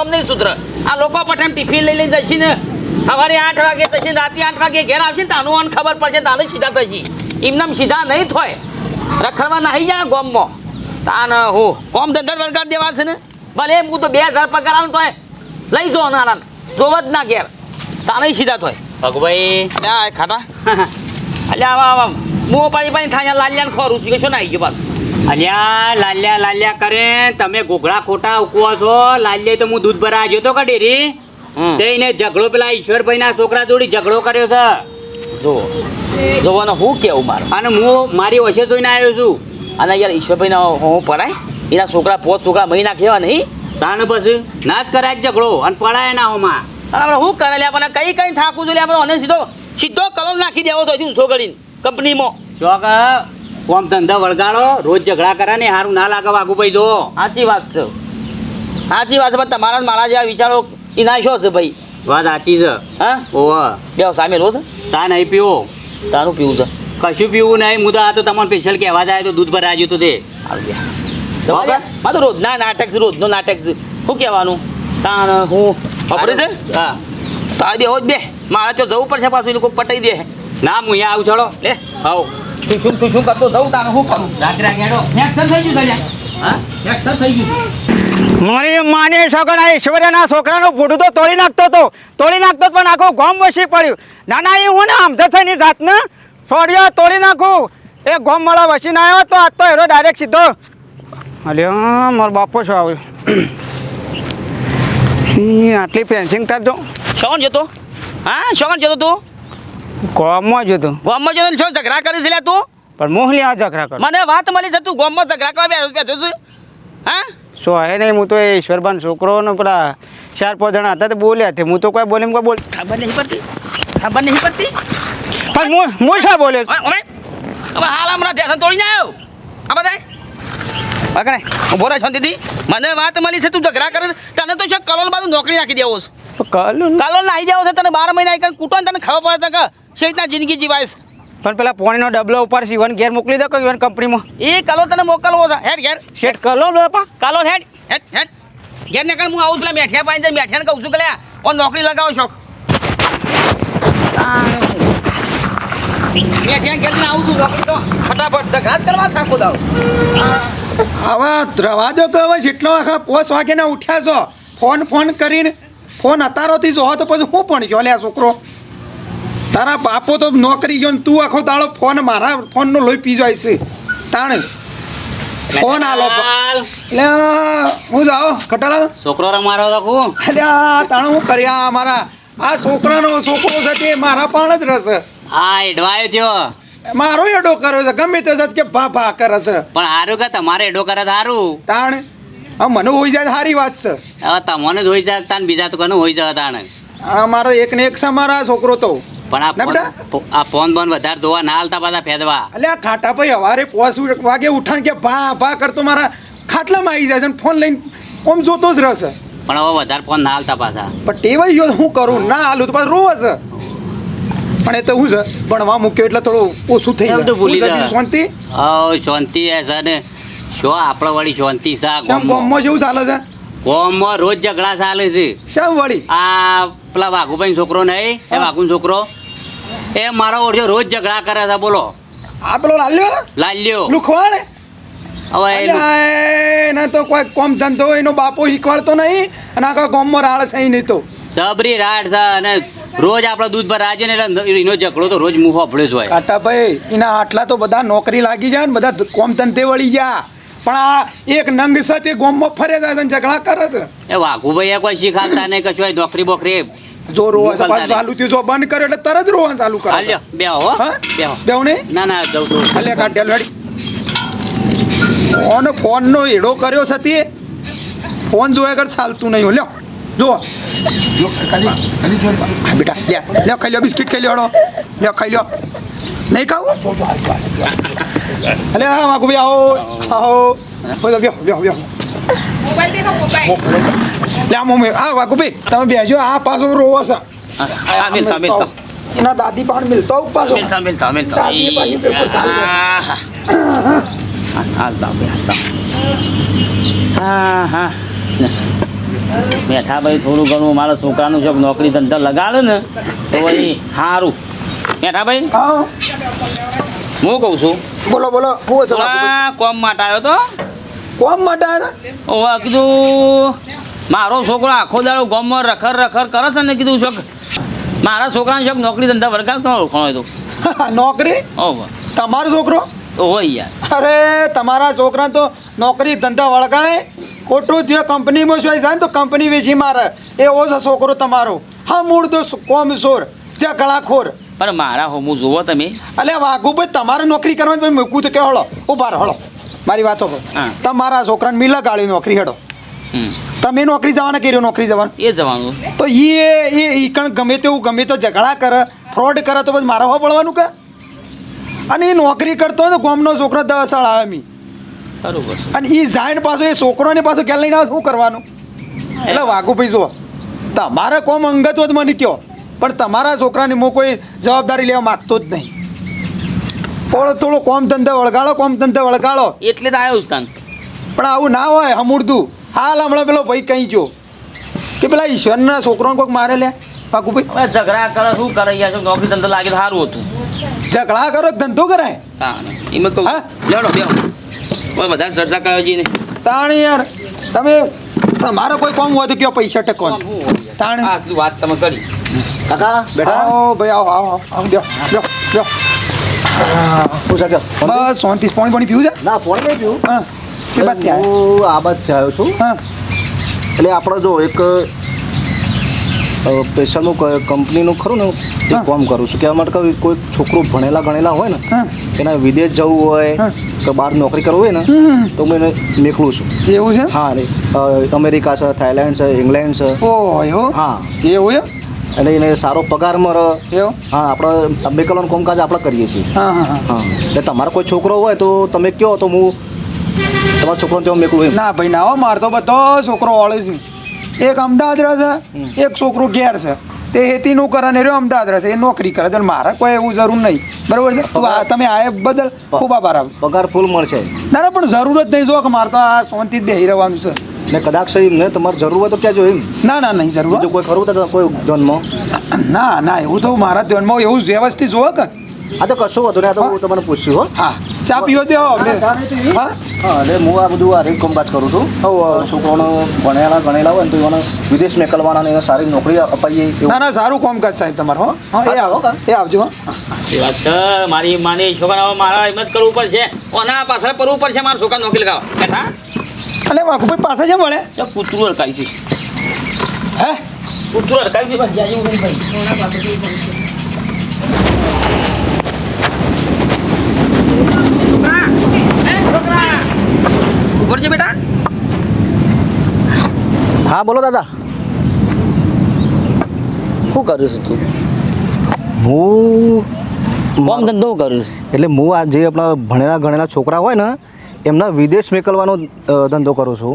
આમ નહીં સુધરે. આ લોકો પઠાણ ટિફિન લઈ લઈને જશે ને. સવારે આઠ વાગે થશે ને રાતે આઠ વાગે ઘેર આવશે ને તાનું અન ખબર પડશે તાને સીધા થશે. એમનામ સીધા નહીં થાય. રખડવા નાહી જાય ગોમમાં. તાન હો કોમ ધંધા વરગાડ દેવા છે ને. ભલે એમ હું તો બે હજાર પગાર આવું તોય લઈ જો નાના જોવ જ ના ઘેર. તાને સીધા થાય. ભગભાઈ. ખાટા. અલ્યા આવા આવા મું પાણી પાણી થાય લાલિયાને ખોરું છું કે શું ના આવી ગયો પાછું અલ્યા લાલ્યા લાલ્યા કરે. તમે ઘોઘળા ખોટા ઉકવો છો. લાલ્યા તો હું દૂધ ભરા આવ્યો તો કે ડેરી? તે એને ઝઘડો પેલા ઈશ્વરભાઈ ના છોકરા જોડી ઝઘડો કર્યો છે. જો જોવાનો હું કેવું મારું? અને હું મારી ઓછે જોઈને આવ્યો છું. અને યાર ઈશ્વરભાઈ હું પરાય? એના છોકરા પોત છોકરા મહિના કેવા નહીં? તાણ બસ ના જ કરાય ઝઘડો અને પડાય ના હોમાં આપણે શું કરે લે આપણને કઈ કઈ થાકું છું લે આપણે સીધો સીધો કલર નાખી દેવો તો છું કરીને કંપનીમાં. ચોક કોમ ધંધા વળગાડો રોજ ઝઘડા કરે ને સારું ના લાગે વાઘુભાઈ જો સાચી વાત છે. સાચી વાત છે પણ તમારા મારા જેવા વિચારો એના શો છે ભાઈ? વાત સાચી છે. હા? ઓવ બે સામે લો છે. ચા નહીં પીવો? તારું પીવું છે. કશું પીવું નહીં મુદ્દા તો આ તો તમને સ્પેશિયલ કહેવા જાય તો દૂધ ભરા આવ્યું તો તે. મા તો રોજ ના નાટક છે રોજનો નાટક છે. શું કહેવાનું? તાણ હું ખબર છે? હા. તારે બે જ બે. મારે તો જવું પડશે પાછું એ કોઈ પટાઈ દે. ના હું અહીંયા આવું છોડો. લે. હવ. તું શું તું શું કરતો? જવું તારે શું કરું? રાત્રે એક્શન થઈ ગયું તને હા? એક્શન થઈ ગયું મારી માની છોકરા ઈશ્વર્યના છોકરાનું ભૂડું તો તોડી નાખતો હતો તોડી નાખતો પણ આખું ગોમ વસી પડ્યું. ના ના એ હું ને આમદા થઈને જાતને છોડ્યો તોડી નાખું. એ ગોમ વાળા વસીને આવ્યો તો આજ તો એરો ડાયરેક્ટ સીધો. અલ્યો મારો બાપો છો આવ્યો? આટલી પેન્સિંગ કરજો શોન જતો? હા શોન જતો તું? ગોમમાં જ હતું. ગોમમાં જતો શું ઝઘડા કરી છે લે તું? પણ મોહલી આ ઝઘડા કર મને વાત મળી છે તું ગામમાં ઝઘડા કરવા બેઠો બેઠો છું હા? શું હે નહીં હું તો એ ઈશ્વરબાન છોકરો ને પેલા ચાર પાંચ જણા હતા તો બોલ્યા તે. હું તો કોઈ બોલીને કોઈ બોલ ખબર નહીં પડતી. ખબર નહીં પડતી. પણ હું શા બોલ્યો. હવે હાલ હમણાં ધ્યાન તોડીને આવ્યો. આ બધા પકડે ઊભો રહે શાંતિથી. મને વાત મળી છે તું ઝઘડા કરે. તને તો છે કલોલ બાજુ નોકરી નાખી દેવો છે? તો કલું ને. કલોલ નાખી દેવો છે તને બાર મહિના કૂટો ને તને ખબર પડે છે રીતના જિંદગી જીવાય છે પણ પેલા પોણીનો ડબલો ઉપર શિવન ઘેર મોકલી દો ઈવન કંપનીમાં. એ કલો તને મોકલવો છે. હેડ ઘેર. શેઠ કલો બાપા કાલો હેડ. હેડ હેડ. ઘેર ને હું આવું પેલા મેઠિયા પાઈને મેઠિયાને કહું છું કે લ્યા ઓ નોકરી લગાવો શોખ. મેઠિયા ઘેર આવું છું નોકરી તો. ફટાફટ જ કરવા ખાખો દાવ હવે રવા દો હવે જેટલો આખા પોસ વાગ્યાના ઉઠ્યા છો. ફોન ફોન કરીને ફોન અતારોથી જો તો પછી હું પણ જો લે આ છોકરો. તારા બાપો તો નોકરી ગયો ને તું આખો તાળો ફોન મારા ફોનનો લોહી પી જાય છે તાણે ફોન આલો. એટલે હું જાઓ કટાળા. છોકરો રમારો તો હું એટલે તાણે હું કર્યા મારા આ છોકરાનો છોકરો છે તે મારા પણ જ રસ. હા એડવાયો થયો. મારો એડો કર્યો છે ગમે તે જાત કે ભા ભા કરે છે. પણ હારું કે તમારે એડો કરે હારું. તાણ. હા મને હોઈ જાય સારી વાત છે. હવે તમને જ હોઈ જાય તાન બીજા તો કનું હોઈ જાય તાણે. આ મારો એક ને એક છે મારા છોકરો તો. પણ આ ફોન- બોન વધારે ધોવા ના હાલતા બધા ફેદવા એટલે આ ખાટા ભાઈ હવારે પોસ વાગે ઉઠાણ કે ભા ભા કરતો મારા ખાટલામાં આવી જાય છે ફોન લઈને ઓમ જોતો જ રહેશે. પણ હવે વધારે ફોન ના હાલતા પાછા. પણ ટેવાઈ ગયો હું કરું? ના હાલું તો પાછું રોવે છે. પણ એ તો શું છે? ભણવા મૂક્યો એટલે થોડું ઓછું થઈ જાય. ભૂલી જાય. શાંતિ? હા શાંતિ છે ને. શું આપણે વળી શાંતિ છે. ગામમાં જેવું ચાલે છે? ગામમાં રોજ ઝઘડા ચાલે છે. શ્યામ વળી? આ પેલા વાઘુભાઈ છોકરો નહીં એ વાઘુ છોકરો. એ મારો ઓળખ્યો રોજ ઝઘડા કરે છે બોલો. આ પેલો લાલ્યો? લાલ્યો. લુખવાડ હવે એને તો કોઈ કોમ ધંધો એનો બાપો શીખવાડતો નહીં અને આખા ગામમાં રાળ છે નહીં તો. જબરી રાડ છે અને રોજ આપણે દૂધ પર રાજે ને એટલે એનો ઝઘડો તો રોજ મું ફાફડ્યો જ હોય. કાટા ભાઈ એના આટલા તો બધા નોકરી લાગી જાય ને બધા કોમ ધંધે વળી ગયા. પણ આ એક નંગ સાથે ગોમમાં ફરે જાય છે ને ઝઘડા કરે છે. એ વાઘુભાઈ કોઈ શીખાડતા નહીં કશું હોય નોકરી બોકરી જો રોવા પાછું ચાલુ થયું જો બંધ કર્યો એટલે તરત રોવાનું ચાલુ કરે છે. હાલ્યો બે હો? બે હો બેવ ને ના ના જવું છું હાલે કાઢ્યા લડી ફોન ફોનનો એડો કર્યો છે તે ફોન જોયા આગળ ચાલતું નહીં. લ્યો જો બેટા લ્યો ખાઈ લ્યો બિસ્કિટ ખાઈ લ્યો લ્યો ખાઈ લ્યો. નહીં ખાવું? અલે હા વાઘુ ભાઈ આવો. આવો. બોલો લે આ મમ્મી આ ભાઈ તમે બેજો આ પાછો રોવો છે. હા મિલતા મિલતા. એના દાદી પણ મિલતો આવું મિલતા મિલતા મિલતા. દાદી પાછી પેપર હાલતા હાલતા હા હા બેઠા ભાઈ થોડું ઘણું મારા છોકરાનું જો નોકરી ધંધા લગાડે ને તો વળી સારું બેઠા હા. કહું છું? બોલો બોલો હું કોમ માટે આવ્યો તો? કોમ માટે આવ્યો? ઓવા કીધું મારો છોકરો આખો દાડો ગામમાં રખર રખર કરે છે ને કીધું શોખ મારા છોકરાને શોખ નોકરી ધંધા ઓળખાણ હોય તો? નોકરી? ઓવા. તમારો છોકરો? હોય યાર. અરે તમારા છોકરા તો નોકરી ધંધા વળગાય? ખોટું જે કંપનીમાં જાય ને તો કંપની વેચી મારે. એવો છે છોકરો તમારો. હા મૂળ તો કોમ સોર ઝઘડાખોર પણ મારા હોમું જુઓ તમે. અલે વાઘુભાઈ તમારે નોકરી કરવાની મૂકવું તો કે હળો ઊભા રહો હળો. મારી વાતો કહો. તમારા છોકરાને મિલા ગાળી નોકરી હેડો. તમે નોકરી જવાના કર્યો નોકરી જવાનું? એ જવાનું. તો એ એ કણ ગમે તેવું ગમે તો ઝઘડા કરે ફ્રોડ કરે તો પછી મારા હો પડવાનું કે? અને એ નોકરી કરતો હોય ને ગામનો છોકરો દસ આવે મી બરોબર અને એ જાણ પાછો એ છોકરોને પાછો ક્યાં લઈને આવે શું કરવાનું. એટલે વાઘુભાઈ જુઓ તમારે કોમ અંગત હોત મને કયો. પણ તમારા છોકરાની હું કોઈ જવાબદારી લેવા માગતો જ નહીં. પણ થોડો કોમ ધંધે વળગાડો કોમ ધંધે વળગાડો એટલે તો આવ્યો સ્થાન પણ આવું ના હોય હમુરદું હાલ હમણાં પેલો ભાઈ કહી જો કે પેલા ઈશ્વરના છોકરોને કોઈક મારે લે. પાકું ભાઈ ઝઘડા કરો શું કરે યાર નોકરી ધંધો લાગે તો સારું હતું. ઝઘડા કરો ધંધો કરાય હા એમાં કહું. હા? લેવડો બેહો હવે વધારે ચર્ચા કરાવે છે તાણી યાર તમે તમારો કોઈ કોમ હોય તો કયો પૈસા ટકો તાણી. વાત તમે કરી. કાકા? બેઠા? આવો ભાઈ આવો આવો આવો. શું છે કે? બસ શાંતિ પાણી પાણી પીવું છે? ના ફોન નહીં પીવું. હા છે વાત ત્યાં. હું આ બાજુ આવ્યો છું. હા. એટલે આપણે જો એક પૈસાનું કંપનીનું ખરું ને એ. કામ કરું છું. કે માટે કોઈ છોકરો ભણેલા ગણેલા હોય ને એના વિદેશ જવું હોય. કે બહાર નોકરી કરવું હોય ને તો હું એને નીકળું છું. એવું છે? હા અમેરિકા છે થાઈલેન્ડ છે ઇંગ્લેન્ડ છે. હા. એવું એમ? એટલે એને સારો પગાર મળે. એવો? હા આપણે મેકલવાનું કામકાજ આપણે કરીએ છીએ. હા હા હા. એટલે તમારો કોઈ છોકરો હોય તો તમે કહો તો હું તમારો છોકરો મેકલું એમ. ના ભાઈ ના હો માર તો બધો છોકરો ઓળે છે. એક અમદાવાદ રહે છે એક છોકરો ઘેર છે. તે હેતીનું કરે ને રહ્યો અમદાવાદ રહેશે એ નોકરી કરે છે. મારે કોઈ એવું જરૂર નહીં. બરાબર છે? તમે આ બદલ ખૂબ આભાર આવે પગાર ફૂલ મળશે. ના ના પણ જરૂર જ નહીં. જો કે મારે તો આ શાંતિ જ બેહી રહેવાનું છે. ને કદાચ ને તમારે જરૂર હોય તો ક્યાં જો એમ. ના ના નહીં જરૂર. બીજું કોઈ ખરું તો કોઈ જન્મ ના ના એવું તો મારા ધ્યાનમાં એવું વ્યવસ્થિત જોવો કે. આ તો કશું હતું ને આ તો હું. તમને પૂછ્યું હો. હા ચા પીવો દે હા હા. એટલે હું આ બધું આ રીત કામકાજ કરું છું. છોકરાઓને ભણેલા ગણેલા હોય ને તો એને વિદેશ મેકલવાના ને સારી નોકરી અપાઈએ ના ના સારું કામકાજ સાહેબ તમારું હો. એ આવો એ આવજો હા. છે મારી માની છોકરાઓ મારા હિંમત કરવું પડશે. ઓના પાછળ પડવું પડશે મારા છોકરા નોકરી લગાવવા. બેઠા. અલે વાઘુભાઈ પાસે જેમ મળે તો કૂતરું અડકાઈ છે. હે? કૂતરું અડકાઈ છે. ભાઈ જ્યાં નહીં ભાઈ ઉપર છે. બેટા. હા બોલો દાદા. શું કર્યું છું તું? હું કોમ ધંધો કરું છું? એટલે હું આ જે આપણા ભણેલા ગણેલા છોકરા હોય ને એમના વિદેશ મોકલવાનો ધંધો કરું છું.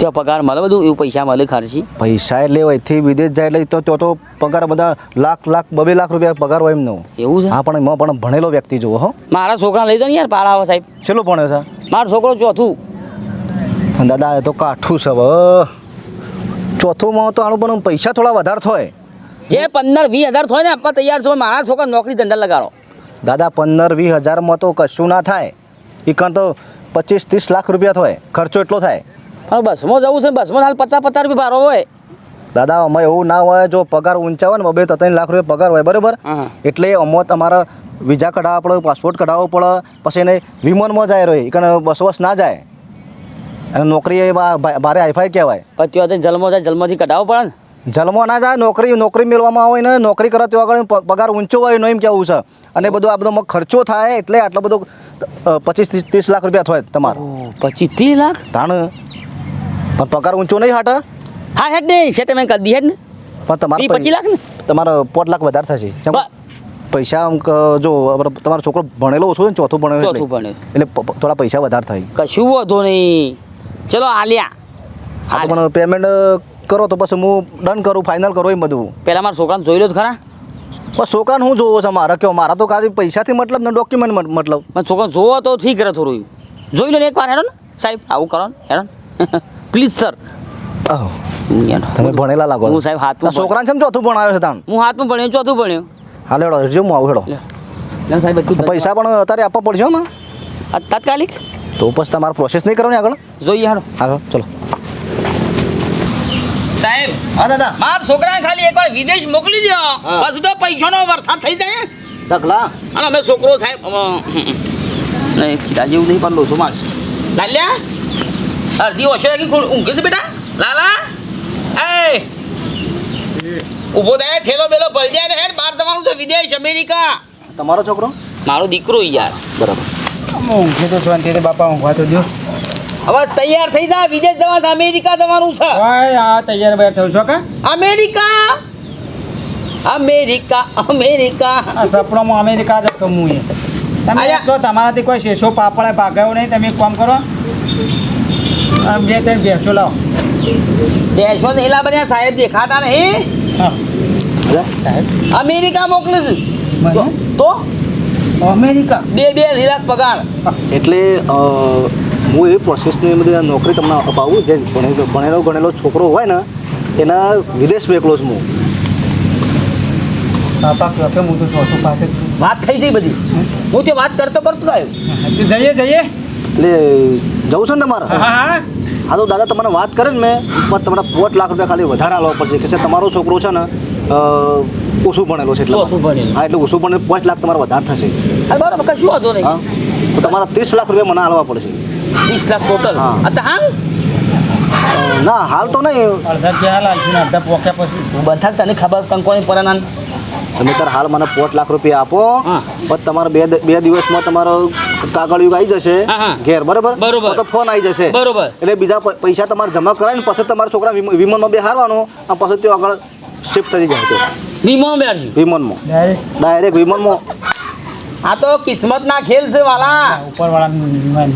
ત્યાં પગાર મળે બધું? એવું પૈસા મળે ખર્ચી? પૈસા એટલે અહીંથી વિદેશ જાય એટલે તો તો તો પગાર બધા લાખ લાખ બબે લાખ રૂપિયા પગાર હોય એમનો. એવું છે? હા પણ એમાં પણ ભણેલો વ્યક્તિ જુઓ હો. મારા છોકરા લઈ ને યાર પાડા સાહેબ. છેલ્લો ભણ્યો છે. મારો છોકરો ચોથું. દાદા એ તો કાઠું છે ચોથુંમાં તો આનું પણ પૈસા થોડા વધારે થાય. જે પંદર વીસ હજાર થાય ને આપવા તૈયાર છો મારા છોકરા નોકરી ધંધા લગાડો. દાદા પંદર વીસ હજારમાં તો કશું ના થાય. એ કાં તો પચીસ ત્રીસ લાખ રૂપિયા થાય. ખર્ચો એટલો થાય. પણ બસમાં જવું છે બસમાં હાલ પચાસ પચાસ રૂપિયા ભારો હોય. દાદા અમે એવું ના હોય જો પગાર ઊંચા હોય ને બે ત્રણ લાખ રૂપિયા પગાર હોય બરાબર? એટલે અમો તમારે વિઝા કઢાવવા પડે પાસપોર્ટ કઢાવવો પડે પછી એને વિમાનમાં જાય રહી કારણ બસ બસ ના જાય. અને નોકરી ભારે હાઈફાઈ કહેવાય. પછી જન્મ જાય જન્મથી કઢાવવો પડે ને. જલમો ના જાય નોકરી નોકરી મેળવામાં હોય ને નોકરી કરે તો આગળ પગાર ઊંચો હોય એમ કેવું છે? અને બધું આ બધો ખર્ચો થાય એટલે આટલો બધો પચીસ ત્રીસ લાખ રૂપિયા થાય તમારે. પચીસ ત્રીસ લાખ? તાણ પણ પગાર ઊંચો નહીં હાટે. હા હેડ નહીં સેટલમેન્ટ કરી દી હેડ ને. પણ તમારે પચીસ લાખ ને? તમારે પોત લાખ વધારે થશે. પૈસા જો તમારો છોકરો ભણેલો ઓછો છે ને ચોથું ભણેલો એટલે. થોડા પૈસા વધારે થાય. કશું વધુ નહીં. ચલો આલ્યા હા પણ પેમેન્ટ કરો તો પછી હું ડન કરું ફાઇનલ કરું એમ બધું. પહેલાં મારા છોકરાને જોઈ લો જ ખરા. પણ છોકરાને હું જોવો છે મારા? કયો મારા તો ખાલી પૈસાથી મતલબ ને ડોક્યુમેન્ટ મતલબ. છોકરાને જોવો તો ઠીક રહે થોડું જોઈ લો ને એકવાર હેરો ને. સાહેબ આવું કરો ને હેરો પ્લીઝ સર તમે ભણેલા લાગો હું સાહેબ હાથમાં છોકરાને છે ચોથું ભણાવ્યો છે તમે હું હાથમાં ભણ્યો ચોથું ભણ્યો. હાલ હેડો જો હું આવું હેડો. પૈસા પણ અત્યારે આપવા પડશે ને આ તાત્કાલિક? તો પછી તમારે પ્રોસેસ નહીં કરવાની આગળ? જોઈએ હાલો. હાલો ચલો. હા દાદા. માર છોકરાને ખાલી એકવાર વિદેશ મોકલી દો પછી તો પૈસાનો વરસાદ થઈ જાય. દખલા અને અમે છોકરો સાહેબ નહીં કીધા જેવું નહીં પણ લોચો મારશે. લાલ્યા અડધી ઓછો રાખી ઊંઘે છે બેટા? લાલા? એ ઊભો થાય ઠેલો બેલો ભરી જાય ને હેડ બહાર તમારું તો વિદેશ અમેરિકા. તમારો છોકરો? મારો દીકરો યાર. બરાબર. ઊંઘે તો શાંતિ રે બાપા ઊંઘવા તો દો હવે તૈયાર થઈ જા વિદેશ જવા અમેરિકા જવાનું છે. ભાઈ આ તૈયાર ભાઈ થયું છો કે? અમેરિકા! America America. સપનામાં અમેરિકા જતો હું એ તમે. તો તમારાથી કોઈ શેષો પાપડે ભાગાયો નહીં તમે કામ કરો. આ બે ત્રણ ભેંસો લાવો. દેશો નેલા બન્યા સાહેબ દેખાતા નહીં. અમેરિકા મોકલું છું. મને? તો- અમેરિકા? બે બે લીલા પગાર. એટલે હું એ પ્રોસેસની બધી નોકરી તમને અપાવું જે ભણેલો ભણેલો ગણેલો છોકરો હોય ને એના વિદેશ મોકલો છું હું. બાપા કહો હું તો ચોથું પાસે વાત થઈ ગઈ બધી. હું તે વાત કરતો કરતો આવ્યો. જઈએ જઈએ. એટલે જવું છે ને તમારે? હા હા હા. તો દાદા તમને વાત કરે ને મેં પણ તમારે પોચ લાખ રૂપિયા ખાલી વધારે આલવા પડશે. કે તમારો છોકરો છે ને ઓછું ભણેલો છે એટલે ઓછું ભણેલો. હા એટલે ઓછું ભણેલો પાંચ લાખ તમારે વધારે થશે. હા બરાબર કશું વાંધો નહીં. તો તમારા ત્રીસ લાખ રૂપિયા મને આલવા પડશે. ત્રીસ લાખ ટોટલ અત્યારે હાલ? ના હાલ તો નહીં. અડધા ક્યાં લાલશું ને અડધા પોક્યા પછી. બધા તને ખબર કંકોની પરના તમે તાર હાલ મને પોત લાખ રૂપિયા આપો પણ તમારે બે બે દિવસમાં તમારો કાગળિયું આવી જશે. ઘેર બરોબર? બરોબર. તો ફોન આવી જશે. બરોબર. એટલે બીજા પૈસા તમારે જમા કરાવીને પછી તમારા છોકરા વિમ- વિમાનમાં બેહારવાનો અને પછી તે આગળ શિફ્ટ થઈ જાય તો. વીમો બેરજી વિમાનમાં. ડાયરેક્ટ ડાયરેક્ટ વિમાનમાં. આ તો કિસ્મત ના ખેલ છે વાલા. ઉપરવાળા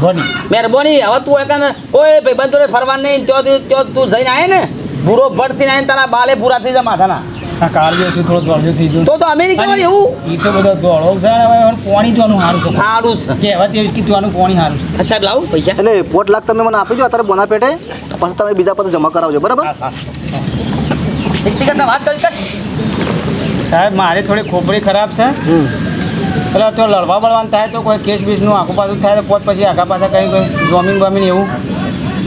વાળા મહેરબાની. હવે તું એક કોઈ ભાઈબંધ જોડે ફરવા નહીં તો ત્યો તું જઈને આવે ને. પૂરો ભરતી થઈને આવીને તારા બાલે પૂરા થઈ જાય માથાના. આ કાળજો થોડો દોડજો થઈ ગયો તો તો એવું. એ તો બધો દોડો છે પોણી જોવાનું સારું છે. સારું છે. કહેવત એવી કીધું આનું સારું છે. અચ્છા લાવું પૈસા? એટલે પોટ લાખ તમે મને આપી દો અત્યારે બોના પેટે પછી તમે બીજા પાસે જમા કરાવજો બરાબર? વાત કરી સાહેબ મારે થોડી ખોપડી ખરાબ છે. હમ. એટલે તો લડવા બળવાનું થાય તો કોઈ કેસ બીસનું આખું પાછું થાય તો પોત પછી આગા પાછા કંઈ કંઈ જોમીન બોમીન એવું?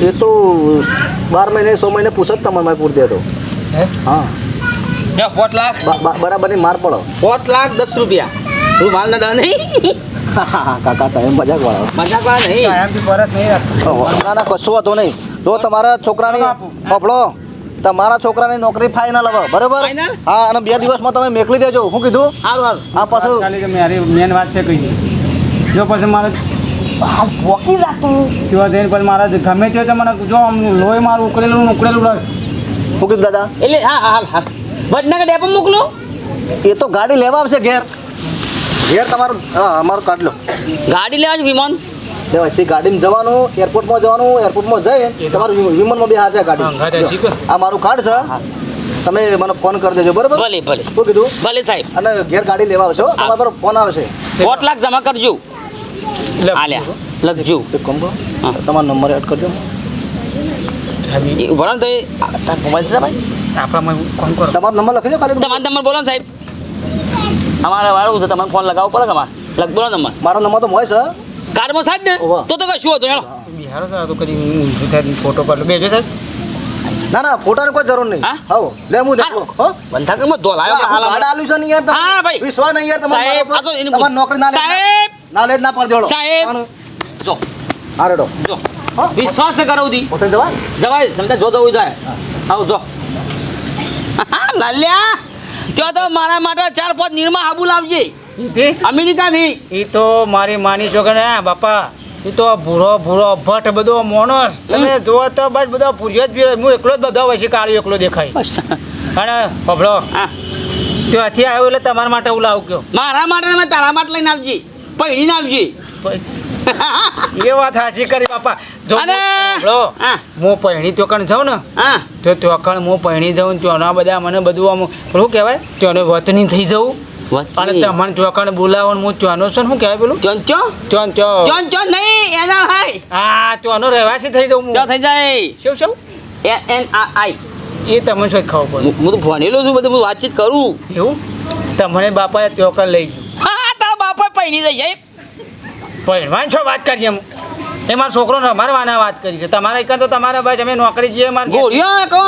એ તો બાર મહિને સો મહિને પૂછો જ તમારે મારે પૂરતી હતો હે? પોત લાખ? બરાબરની માર પડો. પોત લાખ દસ રૂપિયા. તું માલ ના દા નહીં? કાકા તમે મજાક વાળો. મજાક વાળા નહીં? પરત નહીં ના ના કશું હતો નહીં. તો તમારા છોકરાની પપડો તમારા છોકરાની નોકરી ફાઇનલ હવે બરાબર? હા અને બે દિવસમાં તમે મેકલી દેજો શું કીધું? સારું સારું આ પાછું ખાલી કે મારી મેન વાત છે કઈ જો પછી મારે પોકી ત્યાં જઈને પછી મારા ગમે તે મને જો આમ લોહી મારું ઉકળેલું ઉકળેલું રસ શું કીધું દાદા એટલે હા હા હાલ વડનગર ડેપો મોકલો? એ તો ગાડી લેવા આવશે ઘેર. ઘેર તમારું હા અમારું કાઢ લો. ગાડી લેવા છે વિમાન? લેવાય. ગાડીમાં જવાનું એરપોર્ટમાં જવાનું એરપોર્ટમાં જઈ તમારું વિમાનમાં બી હાજર ગાડી આ મારું કાર્ડ છે. તમે મને ફોન કરી દેજો બરાબર? ભલે ભલે. શું કીધું? ભલે સાહેબ. અને ઘેર ગાડી લેવા આવશો તમારા પર ફોન આવશે. પોત લાખ જમા કરજો. આલ્યા લખજો. તમારો નંબર એડ કરજો. બોલો ને તો મોબાઈલ છે ભાઈ? આપણામાં કોણ કરો. તમારો નંબર લખી દો ખાલી. તમારો નંબર બોલો સાહેબ. અમારે વાળું છે તમારે ફોન લગાવવો પડે તમારે લખ બોલો નંબર મારો નંબર તો મોય છે. કારમાં સાહેબ ને. તો તો કશું હતું? હેલો બિહારો તો કદી ઊંધું થાય ફોટો પાડલો. બેજો સાહેબ. ના ના ફોટાની કોઈ જરૂર નહીં. હા? લે હું દેખો. હો. બંધાકરમાં ધોલાયો આ હાલ કાર્ડ આલ્યું છે ને યાર. હા, ભાઈ. વિશ્વાસ નહીં યાર તમારો સાહેબ આ તો એની નોકરી ના લે સાહેબ! ના લે ના પડ દેવડો સાહેબ. જો. આ રેડો. જો. વિશ્વાસ કરાવું દી પોતે જવા જવાય તમને જો તો જાય. આવ જો. લાલ્યા. ત્યાં તો મારા માટે ચાર પાંચ નિરમા આબુ લાવજે. અમેરિકાથી? એ તો મારી માની છો કે ને બાપા એ તો ભૂરો ભૂરો ભટ્ટ બધો મોણસ. તમે જોવો તો બસ બધો ભૂર્યો જ ભીરો. હું એકલો જ બધો છે કાળ્યો એકલો દેખાય. અને પભળો હા. ત્યાંથી આવ્યો એટલે તમારા માટે હું લાવું કયો? મારા માટે મેં તારા માટે લઈને આવજી. પહેરીને આવજી. એ વાત સાચી કરી બાપા. જો હા હું. પહેણી ચોકણ જાઉં ને હા. તો ચોકણ હું પહેણી જાઉં ત્યાંના બધા મને બધું આમ શું કહેવાય? ત્યાંને વતની થઈ જવું. અને તમને ત્યોકણ બોલાવો હું ચોનો છે શું કહેવાય પેલું? ચોન ચો ત્યોન ચોન ચોન નહીં એના હાય હા ચોનો રહેવાસી થઈ હું. ચો થઈ જાય? શું શું? એન આ આઈ. એ તમને શું ખબર પડે? હું તો ભણેલો છું બધું હું વાતચીત કરું. એવું? તમને બાપાએ ચોકડ લઈ ગયું. હા તારા બાપા પૈણી જાય જાય. પણ છો વાત કરીએ એ મારો છોકરો ને અમારે વાના વાત કરી છે. તમારા એક તો તમારે ભાઈ અમે નોકરી જઈએ મારે. ગોળીઓ કહો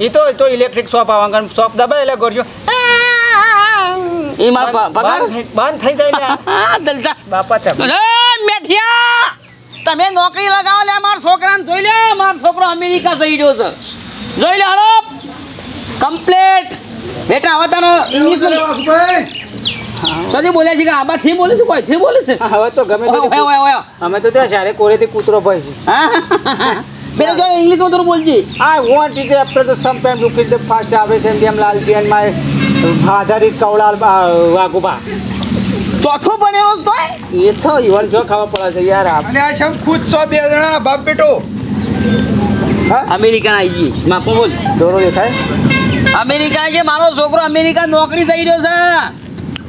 એ તો તો ઇલેક્ટ્રિક શોપ આવવા શોપ દબાય એટલે ગોળીઓ. એ મારા પગાર? બંધ થઈ- જાય દલતા બાપા તમે મેઠિયા! તમે નોકરી લગાવો લે મારા છોકરાને જોઈ લે મારો છોકરો અમેરિકા જઈ રહ્યો છે. જોઈ લે હળો કમ્પ્લેટ. બેટા હવે તને ઇંગ્લિશ સદી બોલ્યા છે કે આબા થી બોલે છે કોઈ થી બોલે છે? હવે તો ગમે તો ઓય ઓય ઓય અમે તો ત્યાં જ્યારે કોરેથી કૂતરો ભાઈ છે. હા? પેલો જો ઇંગ્લિશમાં થોડું બોલજી. I want it after the some time at the the fast આવે છે એમ Lalji and father is Kaulal uh, Waguba. ચોથો બનેલો તો તોય? એ તો ઈવન જો ખાવા પડે છે યાર આપ આ શમ ખુદ છો બે જણા બાપ બેટો. અમેરિકા આવી ગઈ માપો બોલ. દોરો દેખાય. અમેરિકા છે મારો છોકરો અમેરિકા નોકરી થઈ રહ્યો છે.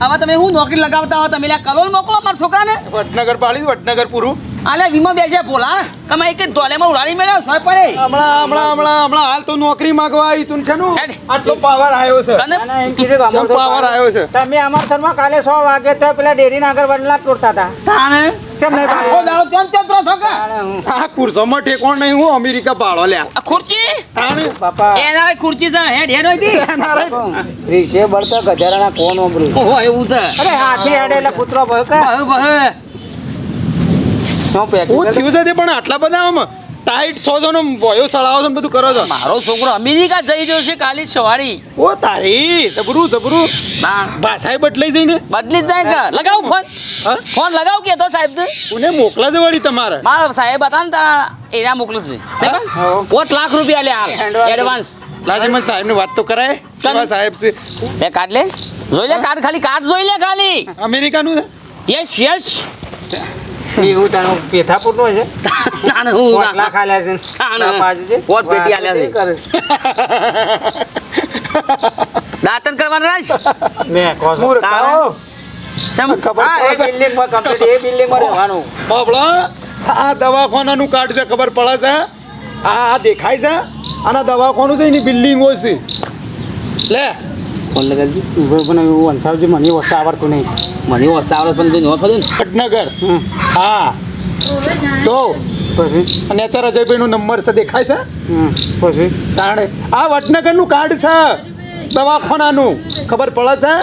હવે તમે શું નોકરી લગાવતા હો તમે કલોલ મોકલો મારા છોકરાને. વડનગર પાડી વડનગર પૂરું. આલે વીમો બેસે પોલા કમાઈ કે ધોલેમાં ઉડાડી મેળ્યો સોય પડે. હમણાં હમણાં હમણાં હમણાં હાલ તો નોકરી માંગવા આવી તું છે નું આટલો પાવર આવ્યો છે. તને ના, એમ કીધું કે અમારો પાવર આવ્યો છે? તમે અમારસરમાં કાલે સો વાગે તો પેલા ડેરી ના આગળ વડલા તોડતા હતા. તાને કેમ નહીં આખો દાડો તેમ તેમ કરો છો કે તાણે હું, આ ઠેકોણ નહીં હું અમેરિકા પાડો લે આ ખુરચી તાને બાપા. એના ખુરચી છે હેડ હેડ હોય તી. એના રે. રીશે બળતા ગજારાના કોણ ઓમરું ઓ એવું છે. અરે હાથી હેડે એટલે કૂતરો ભય કે? પેક હું થયું છે તે પણ આટલા બધા આમ ટાઈટ છો છો ને ભયો સળાવો છો બધું કરો છો. મારો છોકરો અમેરિકા જઈ રહ્યો છે કાલી સવારી. ઓ તારી જબરું જબરું. ભાષાએ બદલાઈ જઈને. બદલી જાય કે લગાવ ફોન. ફોન લગાવ કે તો સાહેબ તું. મોકલા દે વળી તમારે? મારા સાહેબ હતા ને તારા એના મોકલું છે. કોટ લાખ રૂપિયા લે હાલ. એડવાન્સ લાજે સાહેબની વાત તો કરાય. કેવા સાહેબ છે. એ કાર્ડ લે. જોઈ લે કાર્ડ ખાલી કાર્ડ જોઈ લે ખાલી. અમેરિકાનું છે? યસ યસ ના ના હું લાખ આલ્યા છે. ના, છે. પોટ પેટી આલ્યા છે. કરે. દાંતન કરવાના રાજ? મેં? ખબર એ એ રહેવાનું. બાબલા આ દવાખાનાનું કાર્ડ છે ખબર પડે છે? આ આ દેખાય છે? આના દવાખાનું છે એની બિલ્ડિંગો છે. લે. ફોન લગાવજી. ઊભો પણ એવું વંશાવજી મને એ આવડતું નહીં. મને વસ્તુ આવડે પણ તું ને. હા. તો પછી? અને અચાર અજયભાઈનો નંબર છે દેખાય છે? હમ. પછી? કારણે આ વડનગરનું કાર્ડ છે દવાખાનાનું. ખબર પડે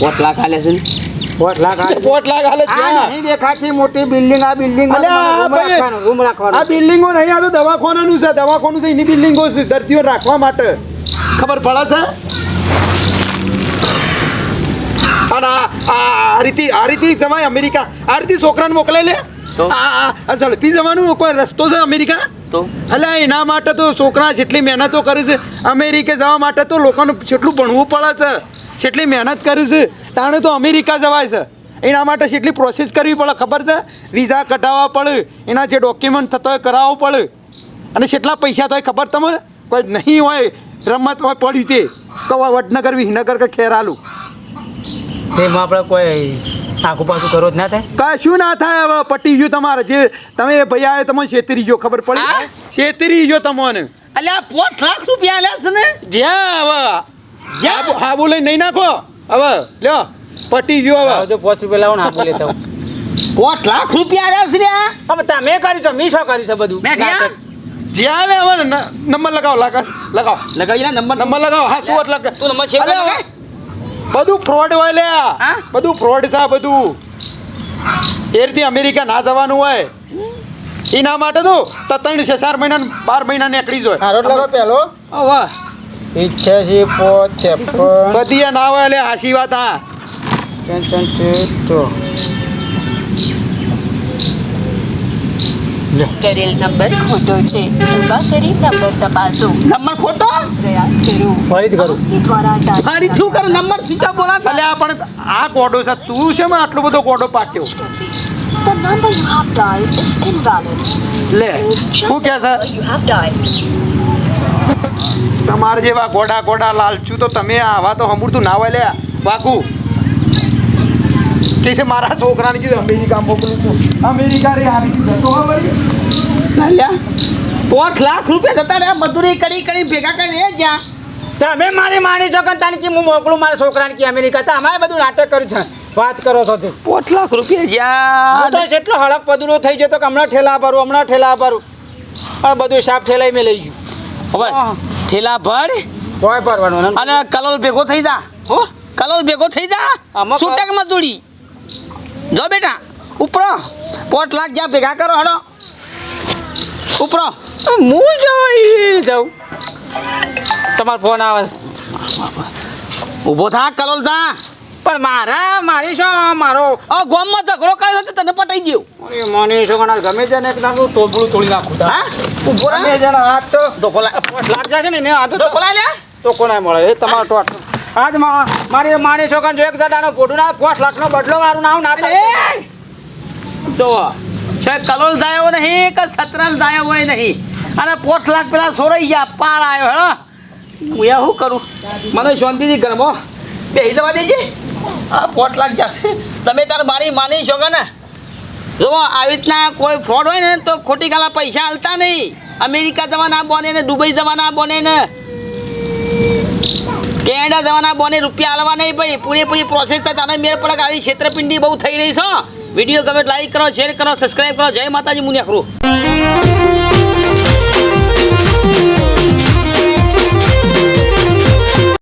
પોત લાખ આલે છે લાખ છે. લાખ હાલે આ જ્યાં દેખાતી મોટી બિલ્ડિંગ આ બિલ્ડિંગ અલ્યા, રૂમ ભાઈ, રાખવાનો રૂમ આ રાખવાનો બિલ્ડિંગો નહીં આ તો દવાખાનાનું છે. દવાખાનું છે એની બિલ્ડિંગો છે દર્દીઓ રાખવા માટે. ખબર પડે છે? અને આ રીતે આ રીતે જવાય અમેરિકા. આ રીતે છોકરાને મોકલે લે. આ ઝડપી જવાનું કોઈ રસ્તો છે અમેરિકા? એટલે અલ્યા એના માટે તો છોકરા જેટલી મહેનતો કરે છે અમેરિકા જવા માટે તો લોકોને જેટલું ભણવું પડે છે જેટલી મહેનત કરે છે તાણે તો અમેરિકા જવાય છે. એના માટે જેટલી પ્રોસેસ કરવી પડે ખબર છે? વિઝા કઢાવવા પડે એના જે ડોક્યુમેન્ટ થતો હોય કરાવવો પડે. અને કેટલા પૈસા તો ખબર તમને? કોઈ નહીં હોય રમત હોય પડ્યું તે. કહો વડનગર વિહનગર કે ખેરાલું. તેમાં આપણે કોઈ આખું પાછું કરો જ ના થાય. કશું ના થાય હવે? પટી ગયું તમારે જે તમે ભાઈ આવે તમે છેતરી ગયો ખબર પડે? છેતરી ગયો તમને. અલ્યા પોત લાખ રૂપિયા છે ને? જ્યાં હવે? જ્યાં? હા હા બોલે નહીં નાખો? હવે લ્યો પટી ગયો હવે. જો પોચ રૂપિયા લાવો ને આપો બોલે તો પોત લાખ રૂપિયા આલ્યા છે હવે તમે કર્યું છે મી શું કર્યું છે બધું. મેઠિયા જ્યાં લે હવે ન- નંબર લગાવો લગાવ. લગાવો લગાવી નંબર. નંબર લગાવો. હા શું એટલે તું નંબર છે લગાય બધું ફ્રોડ હોય લે. બધું ફ્રોડ છે આ બધું. એ રીતે અમેરિકા ના જવાનું હોય. એના માટે તો તો ત્રણ છે ચાર મહિના ને બાર મહિના નીકળી જાય હારો લગો પેલો? ઇઠ્યાસી પોચ બધી ના હોય લે હાસી વાત હા કરેલ નંબર ખોટો છે. કૃપા કરી નંબર તપાસો. નંબર ખોટો? પ્રયાસ કરો. ફરીથી કરું. દ્વારા ફરી શું કરું? નંબર સીધા બોલા ભલે આ પણ આ કોડો છે તું છે આટલો બધો કોડો પાક્યો? The number you have dialed is invalid. લે શું કે છે? You have dialed. તમારે જેવા ગોડા ગોડા લાલચું તો તમે આવા તો હમુરતું ના હોય લે વાકુ કે છે મારા છોકરાને કીધું અમેરિકા મોકલું છું. અમેરિકા રે આવી જતો હોય વળી? પોઠ લાખ રૂપિયા જતા રહ્યા મજૂરી કરી કરી ભેગા કરીને એ જ્યાં. તમે મારી માની છો કે તને કે હું મોકલું મારા છોકરાને કે અમેરિકા. તો અમારે બધું નાટક કર્યું છે. વાત કરો છો તે. પોઠ લાખ રૂપિયા જ્યાં. તો જેટલો હળક પદુડો થઈ જતો કે હમણાં ઠેલા ભરું હમણાં ઠેલા ભરું. પણ બધું સાફ ઠેલાઈ મેં લઈ ગયું. હવે ઠેલા ભર. કોઈ ભરવાનું. અને કલોલ ભેગો થઈ જા. હો? કલોલ ભેગો થઈ જા. છૂટક મજૂરી? જો બેટા ઉપરો. પોટ લાખ જ્યાં ભેગા કરો હડો. ઉપરો. હું જાઉં ઈ જાઉં. તમારો ફોન આવે. ઊભો થા કલોલ થા. પણ મારા મારી શું મારો? ઓ ગોમમાં ઝઘડો કર્યો તો તને પટાઈ ગયો અરે મને શું ગણા ગમે છે ને એક નાખું તોબડું તોડી નાખું હા? ઊભો રહે. જણા હાથ. તો ડોકો લાગ જાય છે ને એને હાથ ડોકો લા લે. તો કોને મળે? એ તમારો ટોટ આજ મારી માની છોકરા જો એક જડાનો ફોટો ના, પાંચ લાખનો બદલો મારું નામ ના તો છે કલોલ દાયો નહીં કે સતરલ દાયો હોય નહીં. અને પોઠ લાખ પેલા સોરાઈ ગયા પાર આવ્યો, હેડો. હું યા શું કરું? મને શાંતિથી ગરમો બે જવા દેજે. આ પોઠ લાખ જશે. તમે તાર મારી માની છો ને? જો, આવી રીતના કોઈ ફ્રોડ હોય ને તો ખોટી ગાલા પૈસા હાલતા નહીં. અમેરિકા જવાના બોને ને, દુબઈ જવાના બોને ને. કેનેડા જવાના બોને રૂપિયા આલવા નહીં ભાઈ. પૂરેપૂરી પ્રોસેસ તો તને મેળ પડે આવી છેતરપિંડી બહુ થઈ રહી છે. વીડિયો ગમે લાઈક કરો શેર કરો સબસ્ક્રાઈબ કરો. જય માતાજી, મુનિયા